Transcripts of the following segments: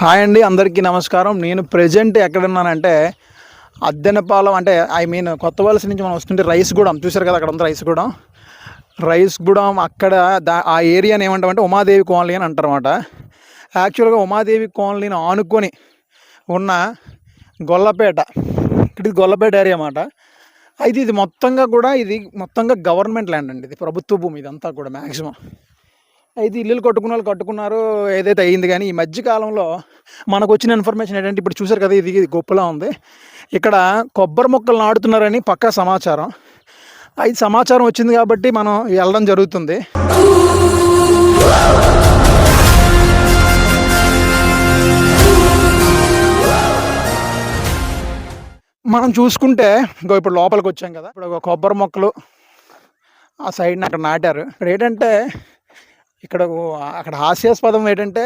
Hi అండి అందరికీ నమస్కారం. నేను ప్రజెంట్ ఎక్కడున్నానంటే అద్దెనపాలెం అంటే ఐ మీన్ కొత్త వలస నుంచి మనం వస్తుంటే రైస్ గూడెం. చూసారు కదా అక్కడ ఉంది రైస్ గూడెం? రైస్ గూడెం అక్కడ దా ఆ ఏరియాని ఏమంటామంటే ఉమాదేవి కాలనీ అని అంటారన్నమాట. యాక్చువల్గా ఉమాదేవి కాలనీని ఆనుకొని ఉన్న గొల్లపేట ఇది గొల్లపేట ఏరియా అన్నమాట. అయితే ఇది మొత్తంగా కూడా ఇది మొత్తంగా గవర్నమెంట్ ల్యాండ్ అండి. ఇది ప్రభుత్వ భూమి ఇదంతా కూడా మ్యాక్సిమం అయితే ఇల్లులు కట్టుకున్న వాళ్ళు కట్టుకున్నారు ఏదైతే అయ్యింది కానీ ఈ మధ్య కాలంలో మనకు వచ్చిన ఇన్ఫర్మేషన్ ఏంటంటే ఇప్పుడు చూసారు కదా ఇది ఇది గొప్పలా ఉంది. ఇక్కడ కొబ్బరి మొక్కలు నాటుతున్నారని పక్కా సమాచారం. అది సమాచారం వచ్చింది కాబట్టి మనం వెళ్ళడం జరుగుతుంది. మనం చూసుకుంటే ఇప్పుడు లోపలికి వచ్చాం కదా. ఇప్పుడు ఒక కొబ్బరి మొక్కలు ఆ సైడ్ని అక్కడ నాటారు. ఇక్కడ ఏంటంటే ఇక్కడ అక్కడ హాస్యాస్పదం ఏంటంటే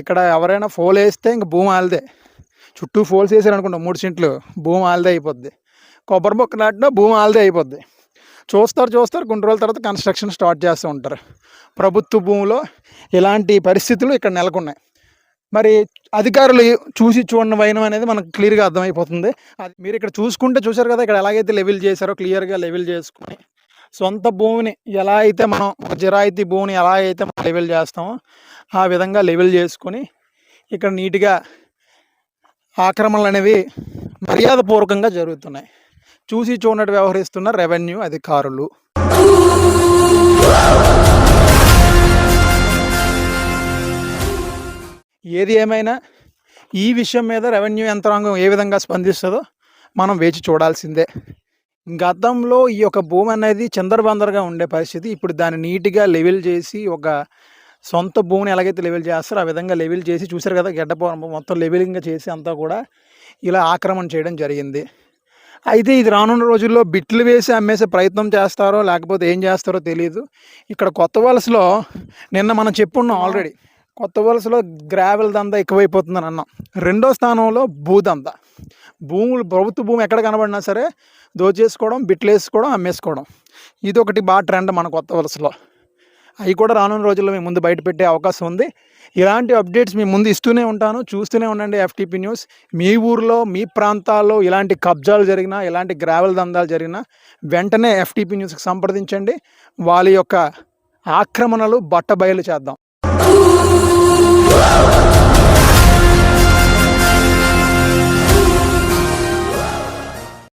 ఇక్కడ ఎవరైనా ఫోల్ వేస్తే ఇంక భూమి ఆలదే. చుట్టూ ఫోల్స్ వేసారు అనుకుంటా మూడు సెంట్లు భూమి ఆలదే అయిపోద్ది. కొబ్బరి మొక్క నాటినా భూమి ఆలదే అయిపోద్ది. చూస్తారు చూస్తారు కొన్ని రోజుల తర్వాత కన్స్ట్రక్షన్ స్టార్ట్ చేస్తూ ఉంటారు. ప్రభుత్వ భూమిలో ఇలాంటి పరిస్థితులు ఇక్కడ నెలకొన్నాయి. మరి అధికారులు చూసి చూడని వైనం అనేది మనకు క్లియర్గా అర్థమైపోతుంది. అది మీరు ఇక్కడ చూసుకుంటే చూసారు కదా ఇక్కడ ఎలాగైతే లెవెల్ చేశారో క్లియర్గా లెవెల్ చేసుకుని సొంత భూమిని ఎలా అయితే మనం ఒక జిరాయితీ భూమిని ఎలా అయితే మనం లెవెల్ చేస్తామో ఆ విధంగా లెవెల్ చేసుకొని ఇక్కడ నీట్గా ఆక్రమణలు అనేవి మర్యాదపూర్వకంగా జరుగుతున్నాయి. చూసి చూడనట్టు వ్యవహరిస్తున్న రెవెన్యూ అధికారులు. ఏది ఏమైనా ఈ విషయం మీద రెవెన్యూ యంత్రాంగం ఏ విధంగా స్పందిస్తుందో మనం వేచి చూడాల్సిందే. గతంలో ఈ యొక్క భూమి అనేది చిందరబందరగా ఉండే పరిస్థితి. ఇప్పుడు దాన్ని నీట్గా లెవెల్ చేసి ఒక సొంత భూమిని ఎలాగైతే లెవెల్ చేస్తారో ఆ విధంగా లెవెల్ చేసి చూసారు కదా గడ్డపో మొత్తం లెవెలింగ్ చేసి అంతా కూడా ఇలా ఆక్రమణ చేయడం జరిగింది. అయితే ఇది రానున్న రోజుల్లో బిట్లు వేసి అమ్మేసే ప్రయత్నం చేస్తారో లేకపోతే ఏం చేస్తారో తెలియదు ఇక్కడ కొత్త వలసలో నిన్న మనం చెప్పున్నాం ఆల్రెడీ కొత్త వలసలో గ్రావెల్ దందా ఎక్కువైపోతుందని అన్నాం. రెండో స్థానంలో భూదంద. భూములు ప్రభుత్వ భూమి ఎక్కడ కనబడినా సరే దోచేసుకోవడం బిట్లేసుకోవడం అమ్మేసుకోవడం. ఇది ఒకటి బాగా ట్రెండ్ మన కొత్త వలసలో. అవి కూడా రానున్న రోజుల్లో మేము ముందు బయట పెట్టే అవకాశం ఉంది. ఇలాంటి అప్డేట్స్ మీ ముందు ఇస్తూనే ఉంటాను. చూస్తూనే ఉండండి ఎఫ్టీపీ న్యూస్. మీ ఊర్లో మీ ప్రాంతాల్లో ఇలాంటి కబ్జాలు జరిగినా ఇలాంటి గ్రావెల్ దందాలు జరిగినా వెంటనే ఎఫ్టీపీ న్యూస్కి సంప్రదించండి. వాళ్ళ యొక్క ఆక్రమణలు బట్టబయలు చేద్దాం. Whoa.